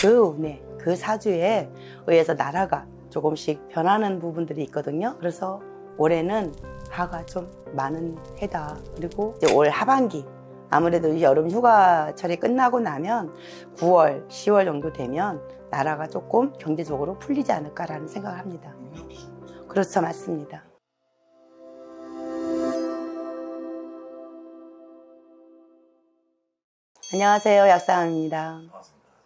그 운에 그 사주에 의해서 나라가 조금씩 변하는 부분들이 있거든요. 그래서 올해는 하가 좀 많은 해다. 그리고 올 하반기 아무래도 이 여름 휴가철이 끝나고 나면 9월, 10월 정도 되면 나라가 조금 경제적으로 풀리지 않을까라는 생각을 합니다. 그렇죠, 맞습니다. 안녕하세요, 약사입니다.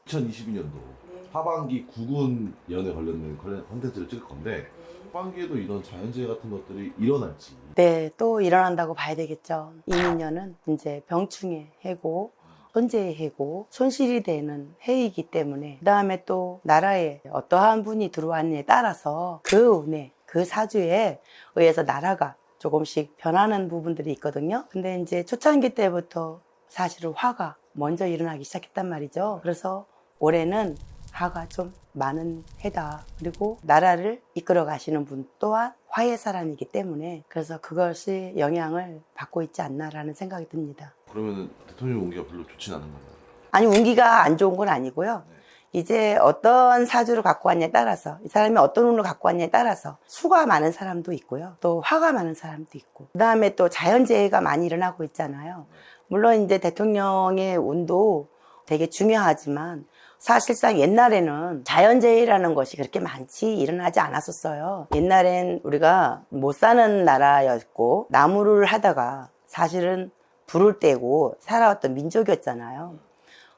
반갑습니다. 2022년도 하반기 구군 연에 관련된 관련 콘텐츠를 찍을 건데 하반기에도 이런 자연재해 같은 것들이 일어날지 네, 또 일어난다고 봐야 되겠죠. 이민년은 이제 병충해 해고, 손재의 해고, 손실이 되는 해이기 때문에 그 다음에 또 나라에 어떠한 분이 들어왔느냐에 따라서 그 운에 그 사주에 의해서 나라가 조금씩 변하는 부분들이 있거든요. 근데 이제 초창기 때부터 사실은 화가 먼저 일어나기 시작했단 말이죠. 그래서 올해는 화가 좀 많은 해다. 그리고 나라를 이끌어 가시는 분 또한 화의 사람이기 때문에 그래서 그것이 영향을 받고 있지 않나라는 생각이 듭니다. 그러면 대통령 운기가 별로 좋진 않은 건가요? 아니, 운기가 안 좋은 건 아니고요. 이제 어떤 사주를 갖고 왔냐에 따라서 이 사람이 어떤 운을 갖고 왔냐에 따라서 수가 많은 사람도 있고요. 또 화가 많은 사람도 있고. 그 다음에 또 자연재해가 많이 일어나고 있잖아요. 물론 이제 대통령의 운도 되게 중요하지만 사실상 옛날에는 자연재해라는 것이 그렇게 많이 일어나지 않았었어요. 옛날엔 우리가 못 사는 나라였고 나무를 하다가 사실은 불을 떼고 살아왔던 민족이었잖아요.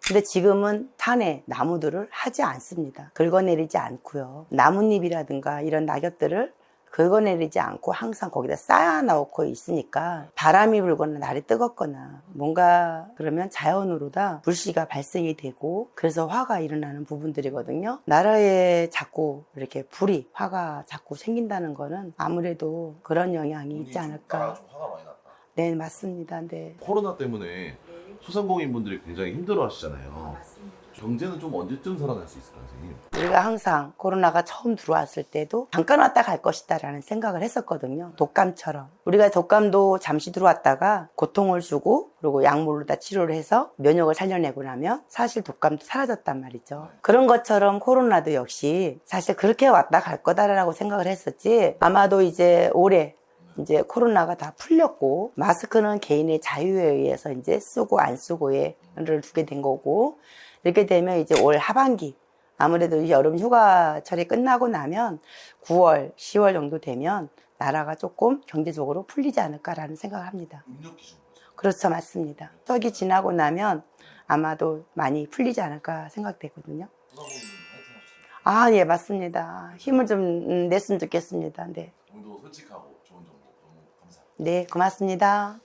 근데 지금은 산에 나무들을 하지 않습니다. 긁어내리지 않고요. 나뭇잎이라든가 이런 낙엽들을 긁어내리지 않고 항상 거기다 쌓아놓고 있으니까 바람이 불거나 날이 뜨겁거나 뭔가 그러면 자연으로 다 불씨가 발생이 되고 그래서 화가 일어나는 부분들이거든요. 나라에 자꾸 이렇게 불이 화가 자꾸 생긴다는 거는 아무래도 그런 영향이 있지 않을까. 좀 화가 많이 났다. 네, 맞습니다. 네. 코로나 때문에 소상공인 분들이 굉장히 힘들어 하시잖아요. 경제는 좀 언제쯤 살아날 수 있을까요, 선생님? 우리가 항상 코로나가 처음 들어왔을 때도 잠깐 왔다 갈 것이다 라는 생각을 했었거든요. 독감처럼. 우리가 독감도 잠시 들어왔다가 고통을 주고 그리고 약물로 다 치료를 해서 면역을 살려내고 나면 사실 독감도 사라졌단 말이죠. 그런 것처럼 코로나도 역시 사실 그렇게 왔다 갈 거다라고 생각을 했었지 아마도 이제 올해 이제 코로나가 다 풀렸고 마스크는 개인의 자유에 의해서 이제 쓰고 안 쓰고에를 두게 된 거고 이렇게 되면 이제 올 하반기 아무래도 이 여름 휴가철이 끝나고 나면 9월, 10월 정도 되면 나라가 조금 경제적으로 풀리지 않을까라는 생각을 합니다. 그렇죠, 맞습니다. 저기 지나고 나면 아마도 많이 풀리지 않을까 생각되거든요. 아, 예, 맞습니다. 힘을 좀 음, 냈으면 좋겠습니다. 네. 오늘도 솔직하고 네, 고맙습니다.